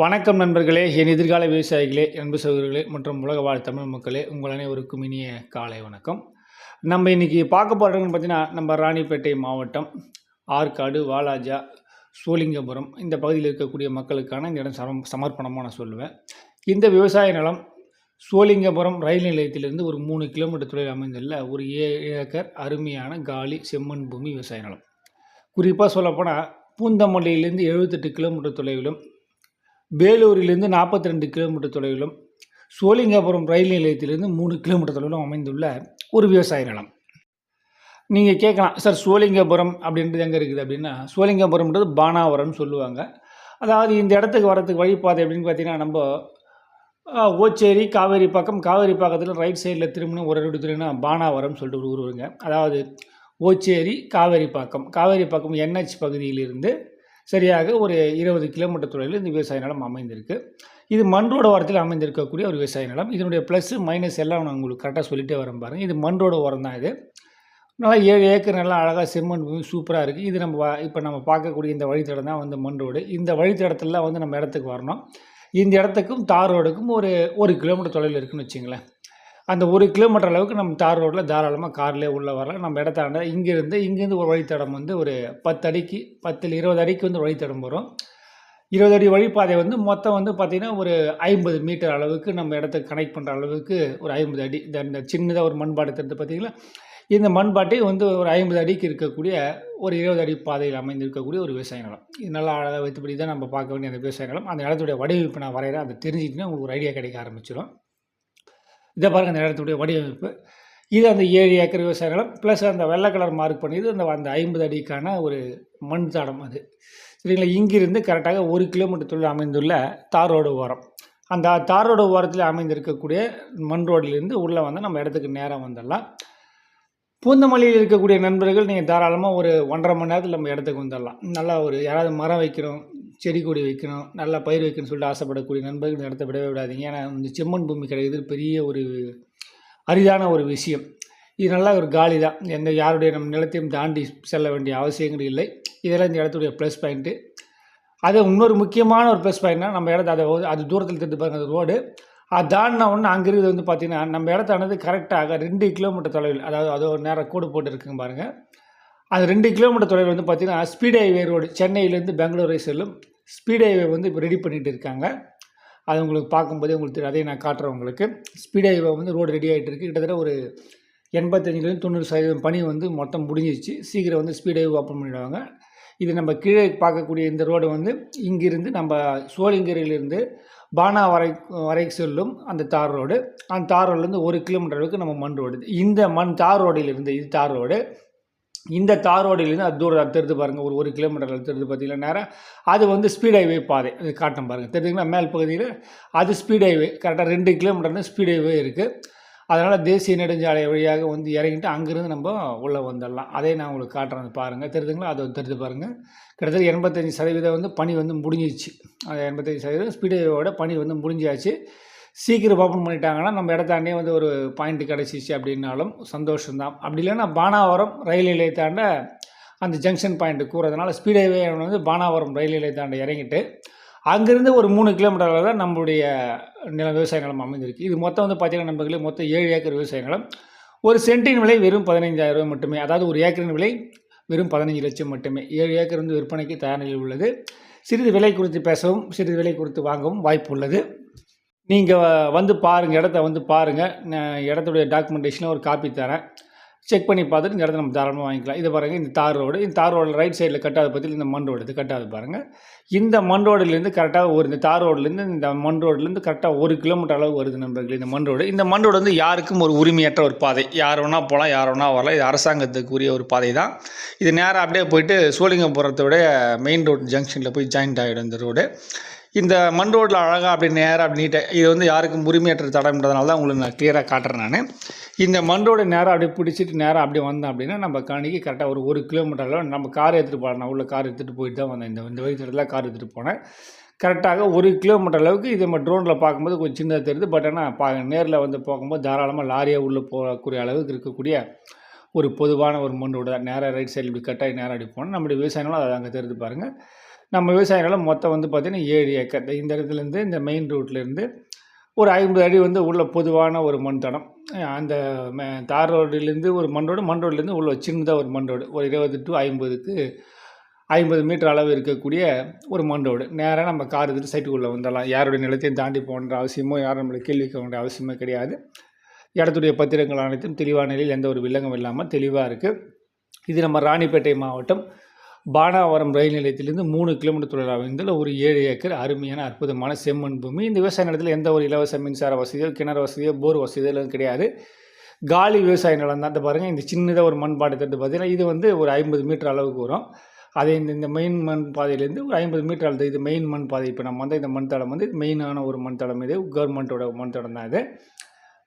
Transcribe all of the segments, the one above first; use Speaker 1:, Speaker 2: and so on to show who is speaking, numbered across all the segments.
Speaker 1: வணக்கம் நண்பர்களே என் எதிர்கால விவசாயிகளே அன்பு சகோதரர்களே மற்றும் உலக வாழ் தமிழ் மக்களே உங்கள் அனைவருக்கும் இனிய காலை வணக்கம். நம்ம இன்றைக்கி பார்க்க போகிறோம்னு பார்த்தீங்கன்னா நம்ம ராணிப்பேட்டை மாவட்டம் ஆற்காடு வாலாஜா சோலிங்கபுரம் இந்த பகுதியில் இருக்கக்கூடிய மக்களுக்கான இந்த இடம் சம சமர்ப்பணமாக நான் சொல்லுவேன். இந்த விவசாய நிலம் சோலிங்கபுரம் ரயில் நிலையத்திலிருந்து ஒரு மூணு கிலோமீட்டர் தொலைவில் அமைந்துள்ள ஒரு ஏழு ஏக்கர் அருமையான காலி செம்மண் பூமி விவசாய நிலம். குறிப்பாக சொல்லப்போனால் பூந்தமல்லியிலேருந்து எழுபத்தெட்டு கிலோமீட்டர் தொலைவிலும் வேலூரிலிருந்து நாற்பத்தி ரெண்டு கிலோமீட்டர் தொலைவிலும் சோழிங்கபுரம் ரயில் நிலையத்திலிருந்து மூணு கிலோமீட்டர் தொலைவிலும் அமைந்துள்ள ஒரு விவசாய நிலம். நீங்கள் கேட்கலாம் சார் சோழிங்கபுரம் அப்படின்றது எங்கே இருக்குது? அப்படின்னா சோழிங்கபுரம்ன்றது பானாவரம்னு சொல்லுவாங்க. அதாவது இந்த இடத்துக்கு வரத்துக்கு வழிபாதை அப்படின்னு பார்த்தீங்கன்னா நம்ம ஓச்சேரி காவேரி பக்கம் காவேரி பக்கத்தில் ரைட் சைடில் திரும்பின ஒரு ரெண்டு திரும்பினா பானாவரம் சொல்லிட்டு ஒரு ஊர் வருங்க. அதாவது ஓச்சேரி காவேரி பக்கம். காவேரி பக்கம் என்ஹெச் பகுதியிலிருந்து சரியாக ஒரு இருபது கிலோமீட்டர் தொலைவில் இந்த விவசாய நிலம் அமைந்திருக்கு. இது மண் ரோடு ஓரத்தில் அமைந்திருக்கக்கூடிய ஒரு விவசாய நிலம். இதனுடைய ப்ளஸ் மைனஸ் எல்லாம் நான் உங்களுக்கு கரெக்டாக சொல்லிட்டே வரேன் பாருங்கள் இது மண் ரோடு ஓரம் தான் இது. நல்லா ஏழு ஏக்கர் நல்லா அழகாக செம்மண் சூப்பராக இருக்குது இது நம்ம இப்போ நம்ம பார்க்கக்கூடிய இந்த வழித்தடம் தான் வந்து மண் ரோடு இந்த வழித்தடத்துலாம் வந்து நம்ம இடத்துக்கு வரணும். இந்த இடத்துக்கும் தார் ரோடுக்கும் ஒரு ஒரு கிலோமீட்டர் தொலைவில் இருக்குன்னு வச்சுங்களேன். அந்த ஒரு கிலோமீட்டர் அளவுக்கு நம்ம தார் ரோட்டில் தாராளமாக கார்லேயே உள்ளே வரலாம். நம்ம இடத்தாண்ட இங்கேருந்து இங்கேருந்து ஒரு வழித்தடம் வந்து ஒரு பத்து அடிக்கு பத்தில் இருபது அடிக்கு வந்து வழித்தடம் வரும். இருபது அடி வழிப்பாதை வந்து மொத்தம் வந்து பார்த்திங்கன்னா ஒரு ஐம்பது மீட்டர் அளவுக்கு நம்ம இடத்த கனெக்ட் பண்ணுற அளவுக்கு ஒரு ஐம்பது அடி. இந்த இந்த சின்னதாக ஒரு மண்பாட்டை தெரிந்து பார்த்திங்கன்னா இந்த மண்பாட்டை வந்து ஒரு ஐம்பது அடிக்கு இருக்கக்கூடிய ஒரு இருபது அடி பாதையில் அமைந்திருக்கக்கூடிய ஒரு விவசாய நிலம். இது நல்லா அழகாக வைத்தபடி தான் நம்ம பார்க்க வேண்டிய அந்த விவசாய நிலம். அந்த இடத்துடைய வடிவமைப்பு நான் வரைகிறேன். அதை தெரிஞ்சுக்கிட்டீங்கன்னா உங்களுக்கு ஒரு ஐடியா கிடைக்க ஆரம்பிச்சிடும் இதை பாருங்கள் அந்த இடத்துடைய வடிவமைப்பு. இது அந்த ஏழு ஏக்கர் விவசாய நிலம் ப்ளஸ் அந்த வெள்ளை கலர் மார்க் பண்ணியது அந்த அந்த ஐம்பது அடிக்கான ஒரு மண் தடம் அது. சரிங்களா? இங்கிருந்து கரெக்டாக ஒரு கிலோமீட்டர் தொழில் அமைந்துள்ள தார் ரோடு ஓரம். அந்த தார் ரோடு ஓரத்தில் அமைந்திருக்கக்கூடிய மண் ரோட்டிலிருந்து உள்ளே வந்து நம்ம இடத்துக்கு நேராக வந்துடலாம். பூந்தமல்லியில் இருக்கக்கூடிய நண்பர்கள் நீங்கள் தாராளமாக ஒரு ஒன்றரை மணி நேரத்தில் நம்ம இடத்துக்கு வந்துடலாம். நல்லா ஒரு யாராவது மரம் வைக்கிறோம் செடி கொடி வைக்கணும் நல்லா பயிர் வைக்கணும்னு சொல்லிட்டு ஆசைப்படக்கூடிய நண்பர்கள் நடத்த விடவே விடாதீங்க. ஏன்னா இந்த செம்மண் பூமி கிடைக்கிறது பெரிய ஒரு அரிதான ஒரு விஷயம். இது நல்லா ஒரு காலி தான் எந்த யாருடைய நம்ம நிலத்தையும் தாண்டி செல்ல வேண்டிய அவசியங்கள் இல்லை. இதெல்லாம் இந்த இடத்துடைய ப்ளஸ் பாயிண்ட்டு அது இன்னொரு முக்கியமான ஒரு ப்ளஸ் பாயிண்ட்னா நம்ம இடத்த அதை அது தூரத்தில் தெரிந்து பாருங்க அது ரோடு அது தாண்டின ஒன்று அங்கே இருக்கிறது வந்து பார்த்திங்கன்னா நம்ம இடத்தானது கரெக்டாக ரெண்டு கிலோமீட்டர் தொலைவில் அதாவது அது ஒரு நேரம் கூடு போட்டு இருக்குங்க பாருங்கள் அது ரெண்டு கிலோமீட்டர் தொலைவில் வந்து பார்த்திங்கன்னா ஸ்பீட் ஹைவே ரோடு சென்னையிலேருந்து பெங்களூரை செல்லும் ஸ்பீட் ஹைவே வந்து இப்போ ரெடி பண்ணிகிட்டு இருக்காங்க. அது உங்களுக்கு பார்க்கும்போதே உங்களுக்கு தெரியும். அதையும் நான் காட்டுறேன் உங்களுக்கு. ஸ்பீட் ஹைவே வந்து ரோடு ரெடி ஆகிட்டு இருக்குது கிட்டத்தட்ட ஒரு எண்பத்தஞ்சிலேருந்து தொண்ணூறு சதவீதம் பணி வந்து மொத்தம் முடிஞ்சிருச்சு. சீக்கிரம் வந்து ஸ்பீட் ஹைவே ஓப்பன் பண்ணிடுவாங்க. இது நம்ம கீழே பார்க்கக்கூடிய இந்த ரோடு வந்து இங்கிருந்து நம்ம சோழிங்கரிலிருந்து பானா வரை வரை செல்லும் அந்த தார் ரோடு அந்த தார் ரோடுலேருந்து ஒரு கிலோமீட்டர் அளவுக்கு நம்ம மண் ரோடு இந்த மண் தார் ரோடிலிருந்து இது தார் ரோடு இந்த தார் ரோடிலேருந்து அது தூரம் தெரிஞ்சு பாருங்கள் ஒரு ஒரு கிலோமீட்டர் தெரிஞ்சு பார்த்தீங்கன்னா நேரம் அது வந்து ஸ்பீட் ஹைவே பாதை அது காட்டும் பாருங்கள் தெரிஞ்சுங்களா மேல் பகுதியில் அது ஸ்பீட் ஹைவே கரெக்டாக ரெண்டு கிலோமீட்டர்னு ஸ்பீட் ஹைவே இருக்குது அதனால் தேசிய நெடுஞ்சாலை வழியாக வந்து இறங்கிட்டு அங்கேருந்து நம்ம உள்ளே வந்துடலாம். அதே நான் உங்களுக்கு காட்டுறேன் பாருங்கள் தெரியுதுங்களா அதை தெரிஞ்சு பாருங்கள் கிட்டத்தட்ட எண்பத்தஞ்சு சதவீதம் வந்து பணி வந்து முடிஞ்சிச்சு அது எண்பத்தஞ்சு சதவீதம் ஸ்பீட் ஸ்பீடோட பணி வந்து முடிஞ்சாச்சு. சீக்கிரம் ஓப்பன் பண்ணிட்டாங்கன்னா நம்ம இடத்தாண்டே வந்து ஒரு பாயிண்ட் கிடச்சிச்சு அப்படின்னாலும் சந்தோஷம்தான். அப்படி இல்லைன்னா பானாவரம் ரயில் நிலையத்தாண்ட அந்த ஜங்ஷன் பாயிண்ட் கூறதுனால ஸ்பீடேவே வந்து பானாவரம் ரயில் நிலையத்தாண்ட இறங்கிட்டு அங்கேருந்து ஒரு மூணு கிலோமீட்டரில் தான் நம்மளுடைய நிலம் விவசாய நிலம் அமைந்திருக்கு. இது மொத்தம் வந்து பார்த்திங்கன்னா நண்பர்களே மொத்தம் ஏழு ஏக்கர் விவசாய நிலம். ஒரு சென்டின் விலை வெறும் பதினைஞ்சாயிரம் ரூபாய் மட்டுமே. அதாவது ஒரு ஏக்கரின் விலை வெறும் பதினஞ்சு லட்சம் மட்டுமே. ஏழு ஏக்கர் வந்து விற்பனைக்கு தயார் நிலையில் உள்ளது. சிறிது விலை குறித்து பேசவும் சிறிது விலை குறித்து வாங்கவும் வாய்ப்பு உள்ளது. நீங்கள் வந்து பாருங்கள் இடத்த வந்து பாருங்கள் நான் இடத்துடைய டாக்குமெண்டேஷனில் ஒரு காப்பி தரேன். செக் பண்ணி பார்த்துட்டு இந்த இடத்த நம்ம தாராளமாக வாங்கிக்கலாம். இது பாருங்கள் இந்த தார் ரோடு இந்த தார் ரோடில் ரைட் சைடில் கட்டாத பற்றி இந்த மண் ரோடு இது கட்டாது பாருங்கள் இந்த மண் ரோடுலேருந்து கரெக்டாக ஒரு இந்த தார் ரோடுலேருந்து இந்த மண் ரோடுலேருந்து கரெக்டாக ஒரு கிலோமீட்டர் அளவு வருது நண்பர்களே இந்த மண் ரோடு இந்த மண் ரோடு வந்து யாருக்கும் ஒரு உரிமையற்ற ஒரு பாதை. யார் வேணால் போகலாம் யார் வேணால் வரலாம். இது அரசாங்கத்துக்குரிய ஒரு பாதை தான். இது நேராக அப்படியே போயிட்டு விட மெயின் ரோடு ஜங்ஷனில் போய் ஜாயிண்ட் ஆகிடும் இந்த ரோடு இந்த மண் ரோட்டில் அழகாக அப்படி நேராக அப்படி நீட்டாக இது வந்து யாருக்கும் உரிமையற்ற தடம்ன்றதுனால தான் உங்களுக்கு நான் கிளியராக காட்டுறேன் நான். இந்த மண் ரோடு நேராக அப்படியே பிடிச்சிட்டு நேராக அப்படியே வந்தோம் அப்படின்னா நம்ம கணிக்கு கரெக்டாக ஒரு ஒரு கிலோமீட்டரில் நம்ம கார் எடுத்துகிட்டு போகலாம் நான் உள்ள கார் எடுத்துகிட்டு போயிட்டு தான் வந்தேன். இந்த இந்த வழித்தடத்தில் கார் எடுத்துகிட்டு போனேன். கரெக்டாக ஒரு கிலோமீட்டர் அளவுக்கு இது நம்ம ட்ரோனில் பார்க்கும்போது கொஞ்சம் சின்னதாக தெரியுது. பட் ஆனால் பா நேரில் வந்து போகும்போது தாராளமாக லாரியாக உள்ளே போகக்கூடிய அளவுக்கு இருக்கக்கூடிய ஒரு பொதுவான ஒரு மண் ரோடு தான். நேராக ரைட் சைடில் இப்படி கரெக்டாக நேராக அப்படி போனால் நம்முடைய விவசாயங்களும் அதை அங்கே தெரிஞ்சு பாருங்கள் நம்ம விவசாய நிலம் மொத்தம் வந்து பார்த்திங்கன்னா ஏழு ஏக்கர். இந்த இடத்துலேருந்து இந்த மெயின் ரோட்லேருந்து ஒரு ஐம்பது அடி வந்து உள்ள பொதுவான ஒரு மண் தடம். அந்த தார் ரோடுலேருந்து ஒரு மண் ரோடு மண் ரோட்லேருந்து உள்ள சின்னதாக ஒரு மண் ரோடு. ஒரு இருபது டு ஐம்பதுக்கு ஐம்பது மீட்டர் அளவு இருக்கக்கூடிய ஒரு மண் ரோடு. நேராக நம்ம கார் எடுத்துட்டு சைட்டுக்குள்ளே வந்துடலாம். யாருடைய நிலத்தையும் தாண்டி போகணுன்ற அவசியமோ யாரும் நம்மளை கேள்வி கேட்க வேண்டிய அவசியமே கிடையாது. இடத்துடைய பத்திரங்கள் அனைத்தும் தெளிவான நிலையில் எந்த ஒரு வில்லங்கம் இல்லாமல் தெளிவாக இருக்குது இது நம்ம ராணிப்பேட்டை மாவட்டம் பானாவரம் ரயில் நிலையத்திலிருந்து மூணு கிலோமீட்டர் தொலைவில் அமைந்துள்ள ஒரு ஏழு ஏக்கர் அருமையான அற்புதமான செம்மண் பூமி. இந்த விவசாய நிலத்தில் எந்த ஒரு இலவச மின்சார வசதியோ கிணறு வசதியோ போர் வசதியோ எதுவும் கிடையாது. காலி விவசாய நிலம் தான். பாருங்கள் இந்த சின்னதாக ஒரு மண் பாட்டை தட்டு பார்த்தீங்கன்னா இது வந்து ஒரு ஐம்பது மீட்டர் அளவுக்கு வரும். அதே இந்த இந்த மெயின் மண் பாதையிலேருந்து ஒரு ஐம்பது மீட்டர் அளவு இது மெயின் மண் பாதை. இப்போ நம்ம வந்து இந்த மண் தளம் வந்து மெயினான ஒரு மண் தடம் இது. கவர்மெண்ட்டோட மண் தடம் தான் இது.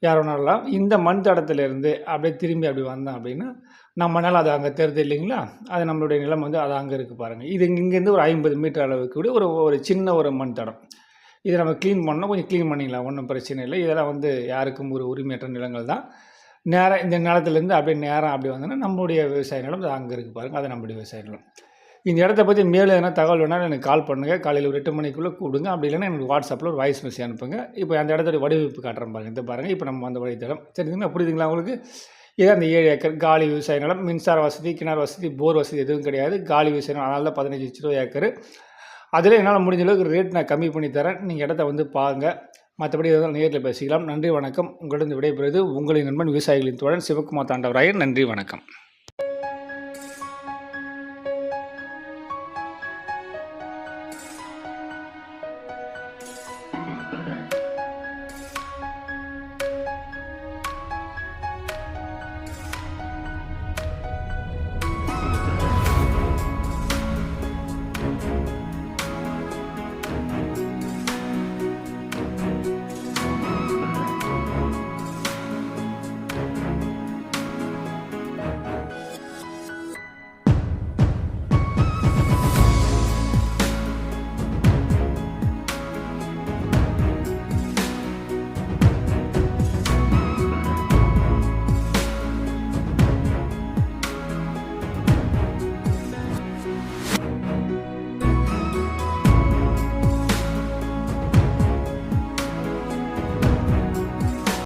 Speaker 1: யார் வேணாலும் இந்த மண் தடத்திலேருந்து அப்படியே திரும்பி அப்படி வந்தோம் அப்படின்னா நம்மளால் அது அங்கே தெரியுது இல்லைங்களா? அது நம்மளுடைய நிலம் வந்து அது அங்கே இருக்குது பாருங்கள் இது இங்கேருந்து ஒரு ஐம்பது மீட்டர் அளவுக்கு கூட ஒரு ஒரு சின்ன ஒரு மண் தடம். இதை நம்ம க்ளீன் பண்ணால் கொஞ்சம் க்ளீன் பண்ணிக்கலாம். ஒன்றும் பிரச்சனை இல்லை. இதெல்லாம் வந்து யாருக்கும் ஒரு உரிமையற்ற நிலங்கள் தான். நேரம் இந்த நிலத்துலேருந்து அப்படியே நேரம் அப்படி வந்தோன்னா நம்மளுடைய விவசாய நிலம் அது அங்கே இருக்குது பாருங்கள் அது நம்மளுடைய விவசாய நிலம். இந்த இடத்த பற்றி மேலும் எதனா தகவல் வேணாலும் எனக்கு கால் பண்ணுங்கள் காலையில் ஒரு எட்டு மணிக்குள்ளே கூடுங்க அப்படி இல்லைன்னா எனக்கு வாட்ஸ்அப்பில் ஒரு வாய்ஸ் மெசேஜ் அனுப்புங்க. இப்போ அந்த இடத்துடைய வடிவமைப்பு காட்டுறேன் பாருங்கள் இந்த பாருங்கள் இப்போ நம்ம அந்த வழித்தடம். சரிங்களா? புரியுதுங்களா உங்களுக்கு? இதான் அந்த ஏழு ஏக்கர் காலி விவசாய நிலம் மின்சார வசதி கிணறு வசதி போர் வசதி எதுவும் கிடையாது. காலி விவசாய நிலம் அதனால தான் பதினஞ்சு லட்ச ரூபா ஏக்கர். அதில் என்னால் முடிஞ்ச அளவுக்கு ரேட் நான் கம்மி பண்ணி தரேன். நீங்கள் இடத்த வந்து பாருங்கள் மற்றபடி எதாவது நேரில் பேசிக்கலாம். நன்றி வணக்கம். உங்களிடம் விடைபெறுவது உங்களின் நண்பன் விவசாயிகளின் தோழன் சிவகுமார் தாண்டவராயன். நன்றி வணக்கம்.